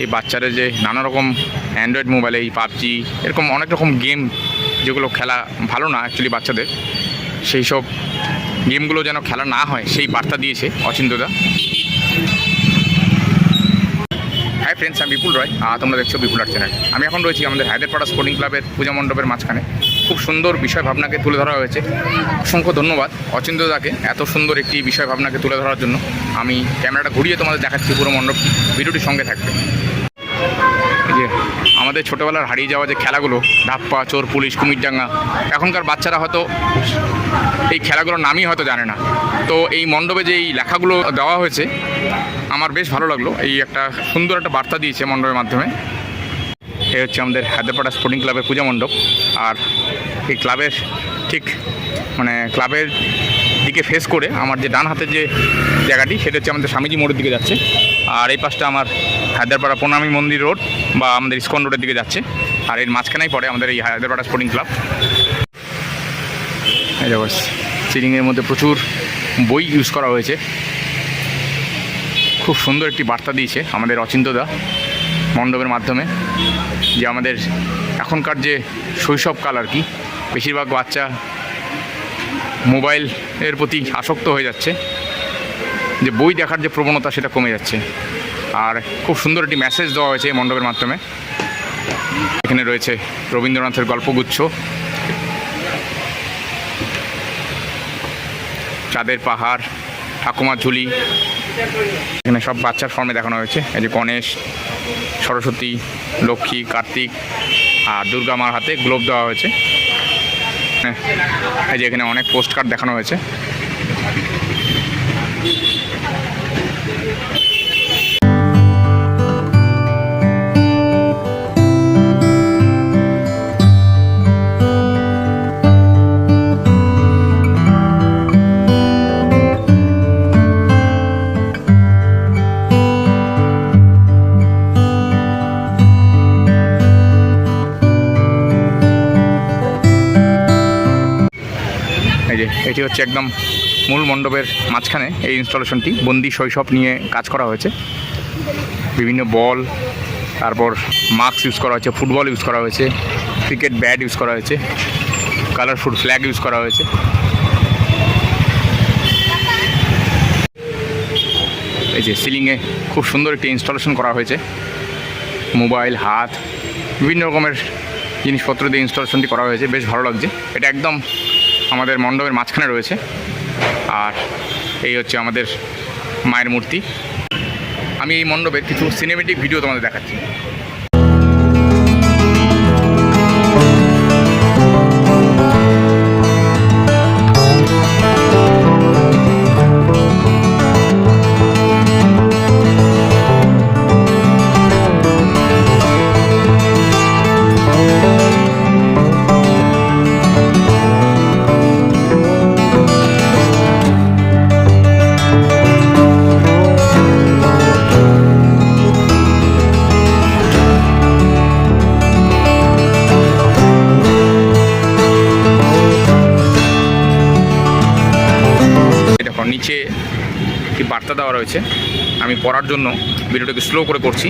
এই বাচ্চাদের যে নানা রকম অ্যান্ড্রয়েড মোবাইলে এই পাবজি, এরকম অনেক রকম গেম যেগুলো খেলা ভালো না অ্যাকচুয়ালি বাচ্চাদের। সেই সব গেমগুলো যেন খেলা না হয়, সেই বার্তা দিয়েছে অচিন্তদা হাই ফ্রেন্ডস আমি বিপুল রয় আর তোমরা দেখছ বিপুল আর্ট চ্যানেল আমি এখন রয়েছি আমাদের হায়দ্রাপাড়া স্পোর্টিং ক্লাবের পূজা মণ্ডপের মাঝখানে। খুব সুন্দর বিষয় ভাবনাকে তুলে ধরা হয়েছে। অসংখ্য ধন্যবাদ অচিন্তদাকে এত সুন্দর একটি বিষয় ভাবনাকে তুলে ধরার জন্য। আমি ক্যামেরাটা ঘুরিয়ে তোমাদের দেখাচ্ছি পুরো মণ্ডপটি। ভিডিওটির সঙ্গে থাকবে। যে আমাদের ছোটোবেলার হারিয়ে যাওয়া যে খেলাগুলো, ধাপ্পা, চোর, পুলিশ, কুমিরডাঙ্গা, এখনকার বাচ্চারা হয়তো এই খেলাগুলোর নামই হয়তো জানে না। তো এই মণ্ডপে যে এই লেখাগুলো দেওয়া হয়েছে, আমার বেশ ভালো লাগল। এই একটা সুন্দর একটা বার্তা দিয়েছে মণ্ডপের মাধ্যমে। এ হচ্ছে আমাদের হায়দ্রাপাড়া স্পোর্টিং ক্লাবের পূজা মণ্ডপ। আর এই ক্লাবের ঠিক মানে ক্লাবের দিকে ফেস করে আমার যে ডান হাতের যে জায়গাটি, সেটা হচ্ছে আমাদের স্বামীজি মোড়ের দিকে যাচ্ছে। আর এই পাশটা আমার হায়দ্রাপাড়া প্রণামী মন্দির রোড বা আমাদের ইস্কন রোডের দিকে যাচ্ছে। আর এর মাঝখানেই পড়ে আমাদের এই হায়দ্রাপাড়া স্পোর্টিং ক্লাব। সিলিংয়ের মধ্যে প্রচুর বই ইউজ করা হয়েছে। খুব সুন্দর একটি বার্তা দিয়েছে আমাদের অচিন্তদা মণ্ডপের মাধ্যমে যে আমাদের এখনকার যে শৈশবকাল আর কি, বেশিরভাগ বাচ্চা মোবাইল এর প্রতি আসক্ত হয়ে যাচ্ছে। যে বই দেখার যে প্রবণতা সেটা কমে যাচ্ছে। আর খুব সুন্দর একটি মেসেজ দেওয়া হয়েছে এই মণ্ডপের মাধ্যমে। এখানে রয়েছে রবীন্দ্রনাথের গল্পগুচ্ছ। চাঁদের পাহাড় ঠাকুমার ঝুলি। এখানে সব বাচ্চার ফর্মে দেখানো হয়েছে। এই যে গণেশ সরস্বতী লক্ষ্মী কার্তিক আর দুর্গা মার হাতে গ্লোভ দেওয়া হয়েছে। হ্যাঁ, এই যে এখানে অনেক পোস্ট কার্ড দেখানো হয়েছে। এটি হচ্ছে একদম মূল মণ্ডপের মাঝখানে এই ইনস্টলেশনটি, বন্দি শৈশব নিয়ে কাজ করা হয়েছে। বিভিন্ন বল, তারপর মাস্ক ইউজ করা হয়েছে, ফুটবল ইউজ করা হয়েছে, ক্রিকেট ব্যাট ইউজ করা হয়েছে কালারফুল ফ্ল্যাগ ইউজ করা হয়েছে। এই যে সিলিংয়ে খুব সুন্দর একটি ইনস্টলেশন করা হয়েছে। মোবাইল, হাত, বিভিন্ন রকমের জিনিসপত্র দিয়ে ইনস্টলেশনটি করা হয়েছে, বেশ ভালো লাগছে। এটা একদম আমাদের মণ্ডপের মাঝখানে রয়েছে। আর এই হচ্ছে আমাদের মায়ের মূর্তি। আমি এই মণ্ডপের কিছু সিনেমেটিক ভিডিও তোমাদের দেখাচ্ছি। এই একটি বার্তা দেওয়া রয়েছে। আমি পড়ার জন্য ভিডিওটাকে স্লো করে করছি।